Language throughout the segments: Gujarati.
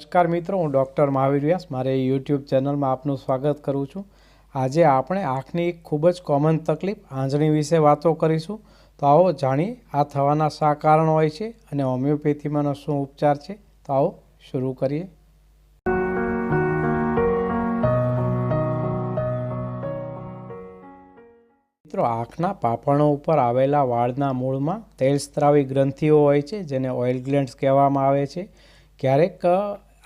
નમસ્કાર મિત્રો, હું ડૉક્ટર મહાવીર વ્યાસ. મારે યુટ્યુબ ચેનલમાં આપનું સ્વાગત કરું છું. આજે આપણે આંખની એક ખૂબ જ કોમન તકલીફ આંજણી વિશે વાતો કરીશું. તો આવો જાણીએ, આ થવાના શા કારણો હોય છે અને હોમિયોપેથીમાંનો શું ઉપચાર છે? તો આવો શરૂ કરીએ. મિત્રો, આંખના પાપણો ઉપર આવેલા વાળના મૂળમાં તેલ સ્ત્રાવી ગ્રંથિઓ હોય છે, જેને ઓઇલ ગ્લેન્ડ્સ કહેવામાં આવે છે. ક્યારેક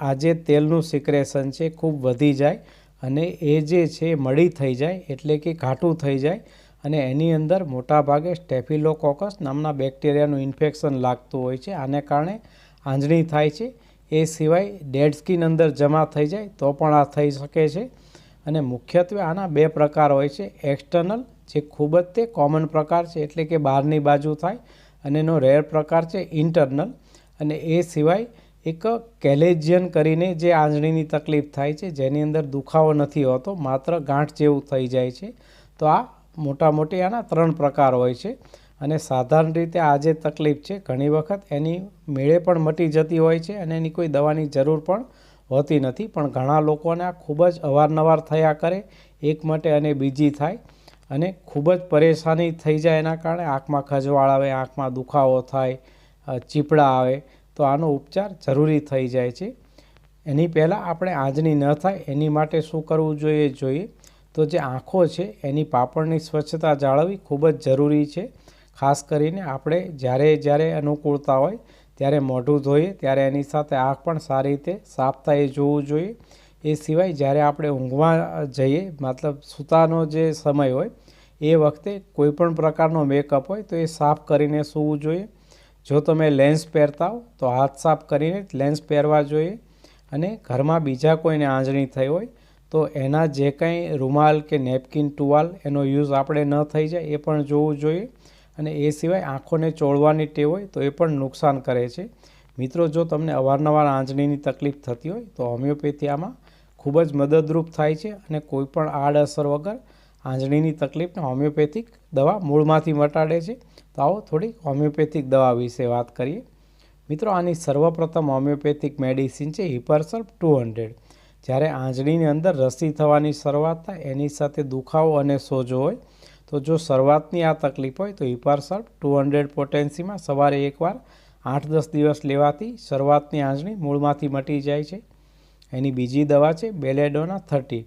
આ જે તેલનું સિક્રેશન છે, ખૂબ વધી જાય અને એ જે છે મળી થઈ જાય, એટલે કે ઘાટું થઈ જાય અને એની અંદર મોટાભાગે સ્ટેફિલોકોકસ નામના બેક્ટેરિયાનું ઇન્ફેક્શન લાગતું હોય છે. આને કારણે આંજણી થાય છે. એ સિવાય ડેડ સ્કિન અંદર જમા થઈ જાય તો પણ આ થઈ શકે છે. અને મુખ્યત્વે આના બે પ્રકાર હોય છે. એક્સટર્નલ, જે ખૂબ જ તે કોમન પ્રકાર છે, એટલે કે બહારની બાજુ થાય અને એનો રેર પ્રકાર છે ઇન્ટરનલ. અને એ સિવાય એક કેલેજિયન કરીને જે આંજણીની તકલીફ થાય છે, જેની અંદર દુખાવો નથી હોતો, માત્ર ગાંઠ જેવું થઈ જાય છે, તો આ મોટા મોટી આના ત્રણ પ્રકાર હોય છે. અને સાધારણ રીતે આ જે તકલીફ છે, ઘણી વખત એની મેળે પણ મટી જતી હોય છે અને એની કોઈ દવાની જરૂર પણ હોતી નથી. પણ ઘણા લોકોને આ ખૂબ જ અવારનવાર થયા કરે, એક મટે અને બીજી થાય. અને ખૂબ જ પરેશાની થઈ જાય એના કારણે આંખમાં ખજવાળ આવે, આંખમાં દુખાવો થાય ચીપડા આવે. તો આનો ઉપચાર જરૂરી થઈ જાય છે. એની પહેલાં આપણે આંજણી ન થાય, એની માટે શું કરવું જોઈએ જોઈએ? તો જે આંખો છે, એની પાપણની સ્વચ્છતા જાળવવી ખૂબ જ જરૂરી છે. ખાસ કરીને આપણે જ્યારે જ્યારે અનુકૂળતા હોય, ત્યારે મોઢું ધોઈએ, ત્યારે એની સાથે આંખ પણ સારી રીતે સાફ થાય એ જોવું જોઈએ. એ સિવાય જ્યારે આપણે ઊંઘવા જઈએ, મતલબ સૂતાનો જે સમય હોય, એ વખતે કોઈપણ પ્રકારનો મેકઅપ હોય, તો એ સાફ કરીને સૂવું જોઈએ. જો તમે લેન્સ પહેરતા હો તો હાથ સાફ કરીને લેન્સ પહેરવા જોઈએ. અને ઘરમાં બીજા કોઈને આંજણી થઈ હોય, તો એના જે કંઈ રૂમાલ કે નેપકિન ટુવાલ એનો યુઝ આપણે ન થઈ જાય, એ પણ જોવું જોઈએ. અને એ સિવાય આંખોને ચોળવાની ટેવ હોય, તો એ પણ નુકસાન કરે છે. મિત્રો, જો તમને અવારનવાર આંજણીની તકલીફ થતી હોય, તો હોમિયોપેથી આમાં ખૂબ જ મદદરૂપ થાય છે. અને કોઈ પણ આડઅસર વગર આંજણીની તકલીફને હોમિયોપેથિક દવા મૂળમાંથી મટાડે છે. તો આવો થોડીક હોમિયોપેથિક દવા વિશે વાત કરીએ. મિત્રો, આની સર્વપ્રથમ હોમિયોપેથિક મેડિસિન છે હિપરસલ્પ ટુ હંડ્રેડ. જ્યારે આંજણીની અંદર રસી થવાની શરૂઆત થાય, એની સાથે દુખાવો અને સોજો હોય, તો જો શરૂઆતની આ તકલીફ હોય, તો હિપરસલ્પ ટુ હંડ્રેડ પોટેન્સીમાં સવારે એકવાર આઠ દસ દિવસ લેવાથી શરૂઆતની આંજણી મૂળમાંથી મટી જાય છે. એની બીજી દવા છે બેલેડોના થર્ટી.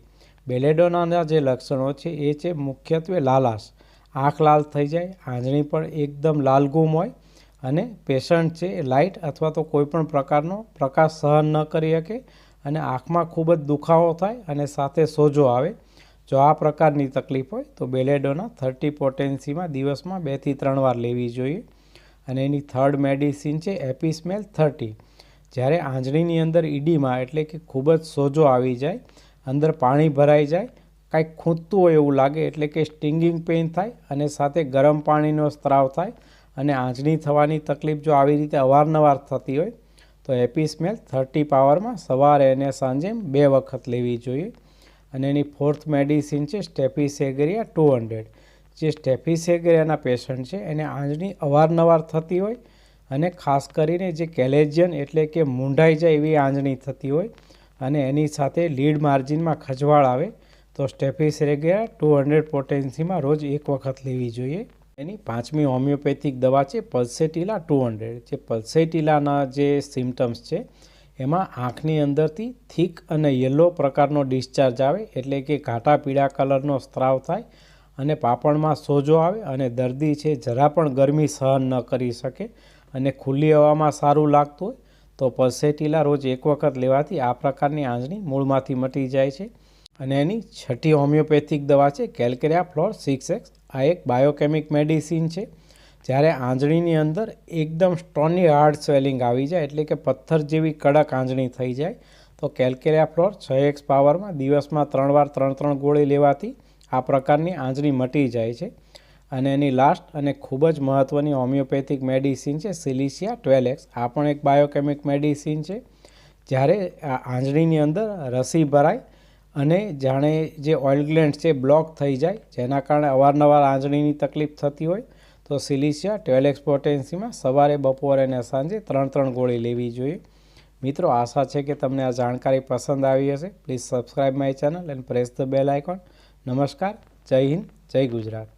બેલેડોનાના જે લક્ષણો છે, એ છે મુખ્યત્વે લાલાશ. આંખ લાલ થઈ જાય, આંજણી પણ એકદમ લાલગુમ હોય અને પેશન્ટ છે લાઇટ અથવા તો કોઈપણ પ્રકારનો પ્રકાશ સહન ન કરી શકે અને આંખમાં ખૂબ જ દુખાવો થાય અને સાથે સોજો આવે. જો આ પ્રકારની તકલીફ હોય તો બેલેડોના થર્ટી પોટેન્સીમાં દિવસમાં બેથી ત્રણ વાર લેવી જોઈએ અને એની થર્ડ મેડિસિન છે એપિસ્મેલ થર્ટી. જ્યારે આંજણીની અંદર ઈડીમાં એટલે કે ખૂબ જ સોજો આવી જાય, અંદર પાણી ભરાઈ જાય કાંઈક ખૂંચતું હોય એવું લાગે એટલે કે સ્ટિંગિંગ પેઇન થાય અને સાથે ગરમ પાણીનો સ્ત્રાવ થાય અને આંજણી થવાની તકલીફ જો આવી રીતે અવારનવાર થતી હોય, તો એપિસ્મેલ થર્ટી પાવરમાં સવારે અને સાંજે બે વખત લેવી જોઈએ. અને એની ફોર્થ મેડિસિન છે સ્ટેફિસેગરિયા ટુ હંડ્રેડ જે સ્ટેફિસેગરિયાના પેશન્ટ છે, એને આંજણી અવારનવાર થતી હોય અને ખાસ કરીને જે કેલેજિયન એટલે કે મૂંઢાઈ જાય એવી આંજણી થતી હોય અને એની સાથે લીડ માર્જિનમાં ખજવાળ આવે તો સ્ટેફિસ રેગ્યા ટુ હંડ્રેડ પોટેન્સીમાં રોજ એક વખત લેવી જોઈએ. એની પાંચમી હોમિયોપેથિક દવા છે પલ્સેટિલા ટુ હંડ્રેડ જે પલ્સેટિલાના જે સિમ્ટમ્સ છે, એમાં આંખની અંદરથી થીક અને યલો પ્રકારનો ડિસ્ચાર્જ આવે, એટલે કે ઘાટા પીળા કલરનો સ્ત્રાવ થાય અને પાપણમાં સોજો આવે અને દર્દી છે જરા પણ ગરમી સહન ન કરી શકે અને ખુલ્લી હવામાં સારું લાગતું હોય, તો પલ્સેટિલા રોજ એક વખત લેવાથી આ પ્રકારની આંજણી મૂળમાંથી મટી જાય છે. અને એની છઠ્ઠી હોમિયોપેથિક દવા છે કેલ્કેરિયા ફ્લોર સિક્સ એક્સ. આ એક બાયોકેમિક મેડિસિન છે, જ્યારે આંજણીની અંદર એકદમ સ્ટોની હાર્ડ સ્વેલિંગ આવી જાય, એટલે કે પથ્થર જેવી કડક આંજણી થઈ જાય, તો કેલ્કેરિયા ફ્લોર છ એક્સ પાવરમાં દિવસમાં ત્રણ વાર ત્રણ ત્રણ ગોળી લેવાથી આ પ્રકારની આંજણી મટી જાય છે. અને એની લાસ્ટ અને ખૂબ જ મહત્ત્વની હોમિયોપેથિક મેડિસિન છે સિલિશિયા ટ્વેલ એક્સ. આ પણ એક બાયોકેમિક મેડિસિન છે, જ્યારે આંજણીની અંદર રસી ભરાય અને જાણે જે ઓઇલ ગ્લેન્ડ છે બ્લોક થઈ જાય, જેના કારણે અવારનવાર આંજણીની તકલીફ થતી હોય, તો સિલિશિયા ટ્વેલ એક્સ પોટેન્સીમાં સવારે, બપોરે અને સાંજે ત્રણ ત્રણ ગોળી લેવી જોઈએ. મિત્રો, આશા છે કે તમને આ જાણકારી પસંદ આવી હશે. Please subscribe my channel and press the bell icon નમસ્કાર. જય હિન્દ, જય ગુજરાત.